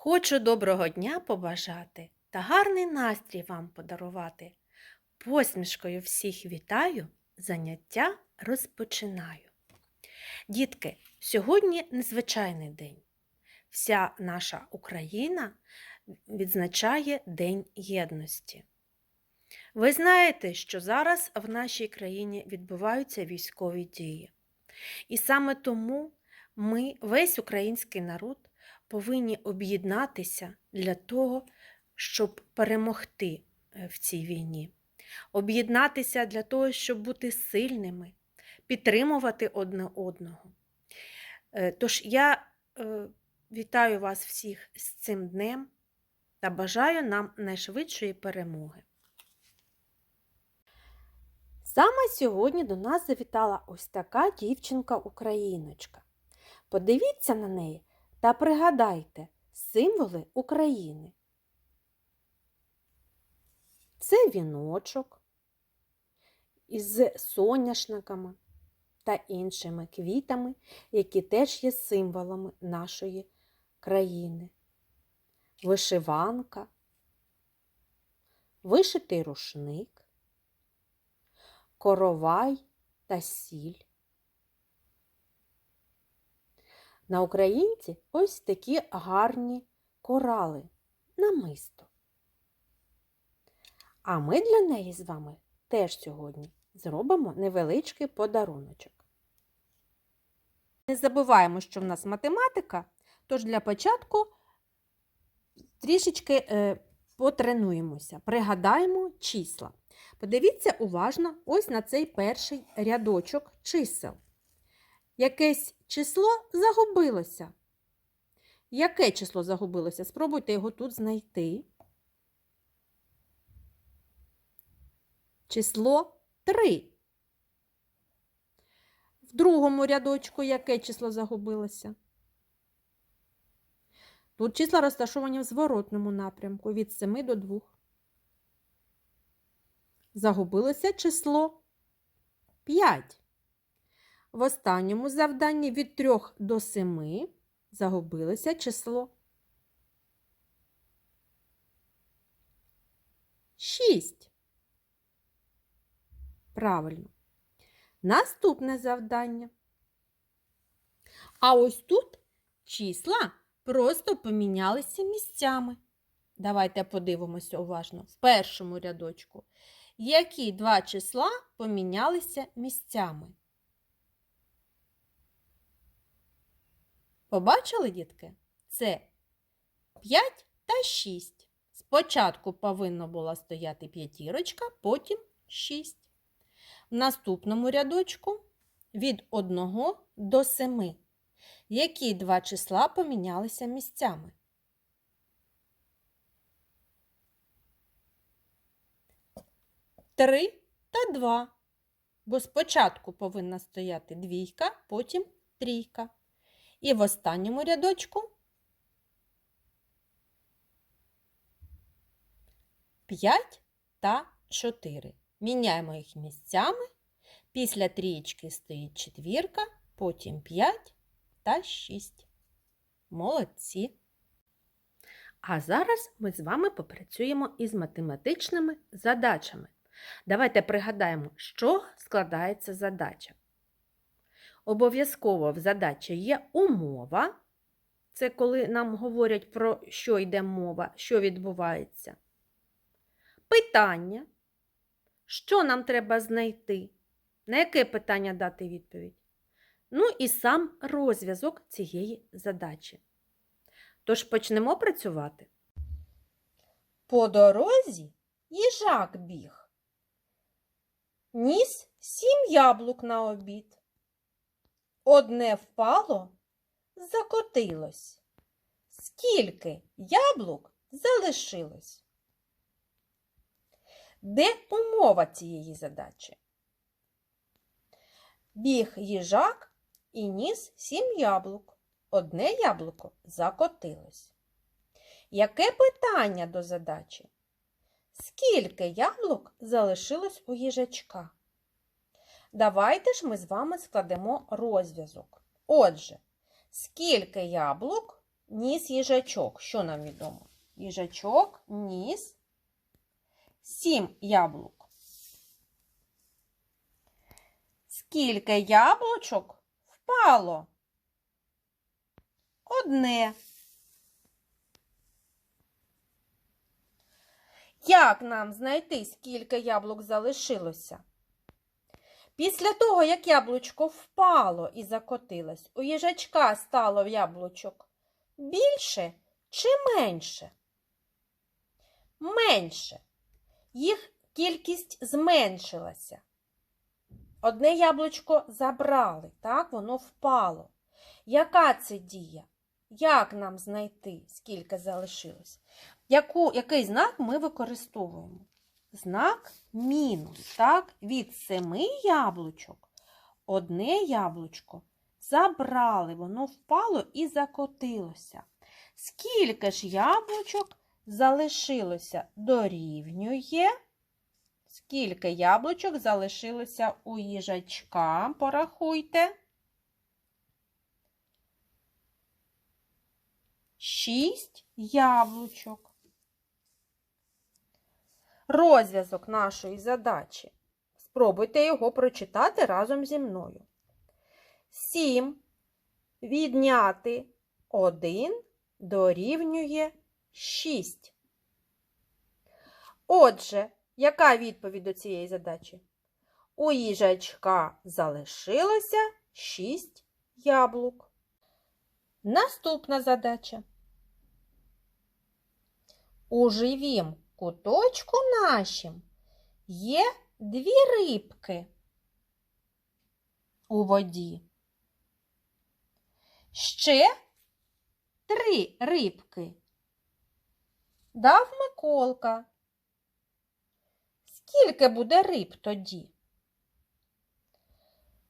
Хочу доброго дня побажати та гарний настрій вам подарувати. Посмішкою всіх вітаю, заняття розпочинаю. Дітки, сьогодні незвичайний день. Вся наша Україна відзначає День єдності. Ви знаєте, що зараз в нашій країні відбуваються військові дії. І саме тому ми, весь український народ, повинні об'єднатися для того, щоб перемогти е, в цій війні. Об'єднатися для того, щоб бути сильними, підтримувати одне одного. Е, Тож я е, вітаю вас всіх з цим днем та бажаю нам найшвидшої перемоги. Саме сьогодні до нас завітала ось така дівчинка-україночка. Подивіться на неї та пригадайте символи України. Це віночок із соняшниками та іншими квітами, які теж є символами нашої країни. Вишиванка, вишитий рушник, коровай та сіль. На українці ось такі гарні корали намисто. А ми для неї з вами теж сьогодні зробимо невеличкий подаруночок. Не забуваємо, що в нас математика, тож для початку трішечки е, потренуємося, пригадаємо числа. Подивіться уважно ось на цей перший рядочок чисел. Якесь число загубилося. Яке число загубилося? Спробуйте його тут знайти. Число 3. В другому рядочку яке число загубилося? Тут числа розташовані в зворотному напрямку від 7 до 2. Загубилося число 5. В останньому завданні від 3 до 7 загубилося число 6. Правильно. Наступне завдання. А ось тут числа просто помінялися місцями. Давайте подивимося уважно в першому рядочку. Які два числа помінялися місцями? Побачили, дітки? Це 5 та 6. Спочатку повинна була стояти п'ятірочка, потім 6. В наступному рядочку від 1 до 7. Які два числа помінялися місцями? Три та два. Бо спочатку повинна стояти двійка, потім трійка. І в останньому рядочку 5 та 4. Міняємо їх місцями. Після трієчки стоїть четвірка, потім 5 та 6. Молодці. А зараз ми з вами попрацюємо із математичними задачами. Давайте пригадаємо, що складається задача. Обов'язково в задачі є умова. Це коли нам говорять про що йде мова, що відбувається. Питання. Що нам треба знайти? На яке питання дати відповідь? Ну і сам розв'язок цієї задачі. Тож почнемо працювати. По дорозі їжак біг. Ніс сім яблук на обід. Одне впало, закотилось. Скільки яблук залишилось? Де умова цієї задачі? Біг їжак і ніс сім яблук. Одне яблуко закотилось. Яке питання до задачі? Скільки яблук залишилось у їжачка? Давайте ж ми з вами складемо розв'язок. Отже, скільки яблук ніс їжачок. Що нам відомо? Їжачок ніс сім яблук. Скільки яблучок впало? Одне. Як нам знайти, скільки яблук залишилося? Після того, як яблучко впало і закотилось, у їжачка стало яблучок більше чи менше? Менше. Їх кількість зменшилася. Одне яблучко забрали, так, воно впало. Яка це дія? Як нам знайти, скільки залишилось? Яку, який знак ми використовуємо? Знак мінус. Так? Від семи яблучок одне яблучко забрали, воно впало і закотилося. Скільки ж яблучок залишилося дорівнює? Скільки яблучок залишилося у їжачка? Порахуйте. Шість яблучок. Розв'язок нашої задачі. Спробуйте його прочитати разом зі мною. 7 відняти 1 дорівнює 6. Отже, яка відповідь до цієї задачі? У їжачка залишилося 6 яблук. Наступна задача. У живім куточку нашім є дві рибки у воді. Ще три рибки. Дав Миколка. Скільки буде риб тоді?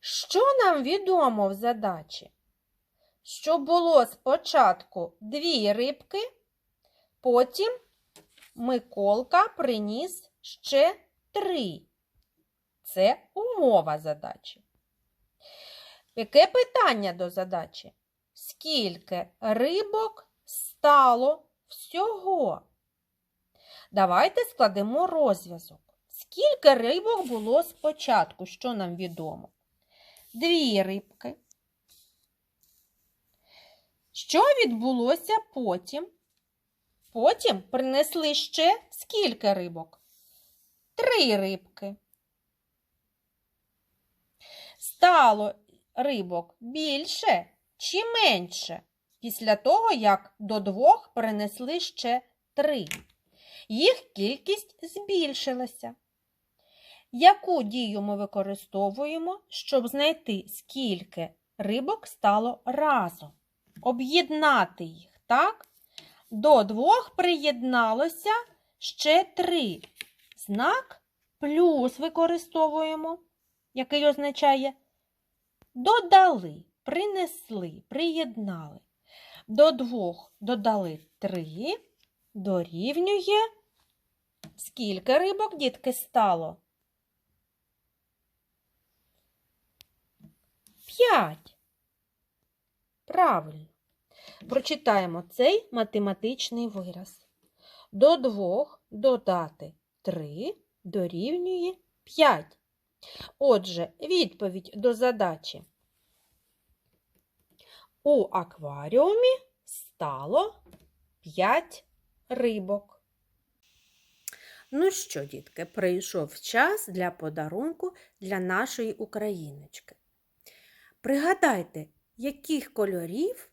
Що нам відомо в задачі? Що було спочатку дві рибки, потім Миколка приніс ще три. Це умова задачі. Яке питання до задачі? Скільки рибок стало всього? Давайте складемо розв'язок. Скільки рибок було спочатку, що нам відомо? Дві рибки. Що відбулося потім? Потім принесли ще скільки рибок? Три рибки. Стало рибок більше чи менше після того, як до двох принесли ще три. Їх кількість збільшилася. Яку дію ми використовуємо, щоб знайти, скільки рибок стало разом? Об'єднати їх, так? До двох приєдналося ще три. Знак плюс використовуємо, який означає додали, принесли, приєднали. До двох додали три, дорівнює. Скільки рибок, дітки, стало? П'ять. Правильно. Прочитаємо цей математичний вираз. До двох додати 3 дорівнює 5. Отже, відповідь до задачі. У акваріумі стало 5 рибок. Ну що, дітки, прийшов час для подарунку для нашої україночки. Пригадайте, яких кольорів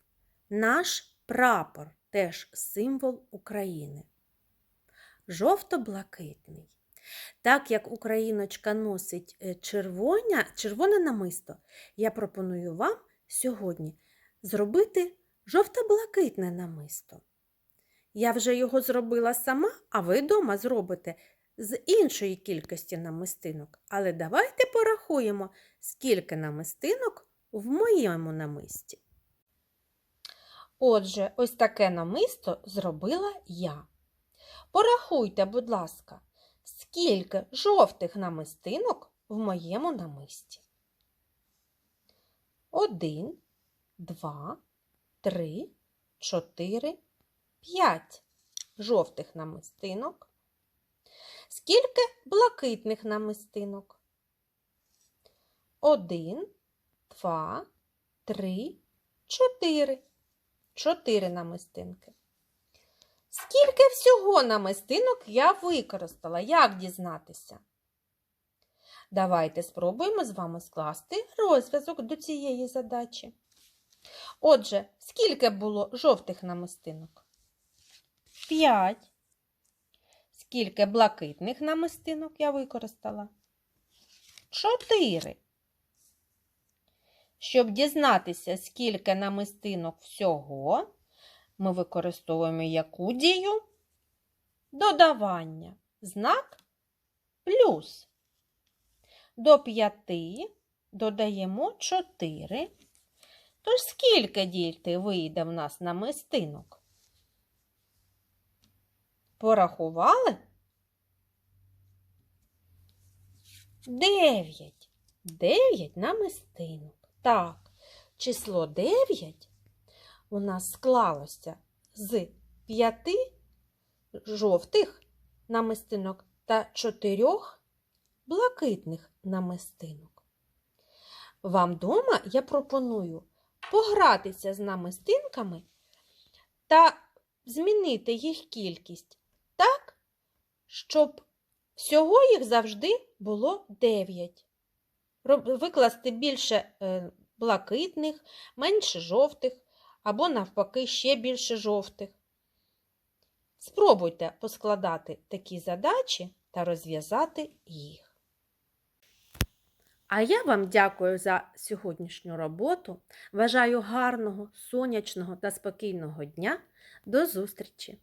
наш прапор теж символ України. Жовто-блакитний. Так як україночка носить е, червоня, червоне намисто, я пропоную вам сьогодні зробити жовто-блакитне намисто. Я вже його зробила сама, а ви вдома зробите з іншої кількості намистинок. Але давайте порахуємо, скільки намистинок в моєму намисті. Отже, ось таке намисто зробила я. Порахуйте, будь ласка, скільки жовтих намистинок в моєму намисті. Один, два, три, чотири, п'ять жовтих намистинок. Скільки блакитних намистинок? Один, два, три, чотири. Чотири намистинки. Скільки всього намистинок я використала? Як дізнатися? Давайте спробуємо з вами скласти розв'язок до цієї задачі. Отже, скільки було жовтих намистинок? П'ять. Скільки блакитних намистинок я використала? Чотири. Щоб дізнатися, скільки намистинок всього, ми використовуємо яку дію? Додавання. Знак плюс. До п'яти додаємо 4. Тож скільки діти вийде в нас намистинок? Порахували? Дев'ять. Дев'ять намистинок. Так, число 9 у нас склалося з п'яти жовтих намистинок та чотирьох блакитних намистинок. Вам дома я пропоную погратися з намистинками та змінити їх кількість так, щоб всього їх завжди було 9. Викласти більше е, блакитних, менше жовтих, або навпаки ще більше жовтих. Спробуйте поскладати такі задачі та розв'язати їх. А я вам дякую за сьогоднішню роботу. Бажаю гарного, сонячного та спокійного дня. До зустрічі!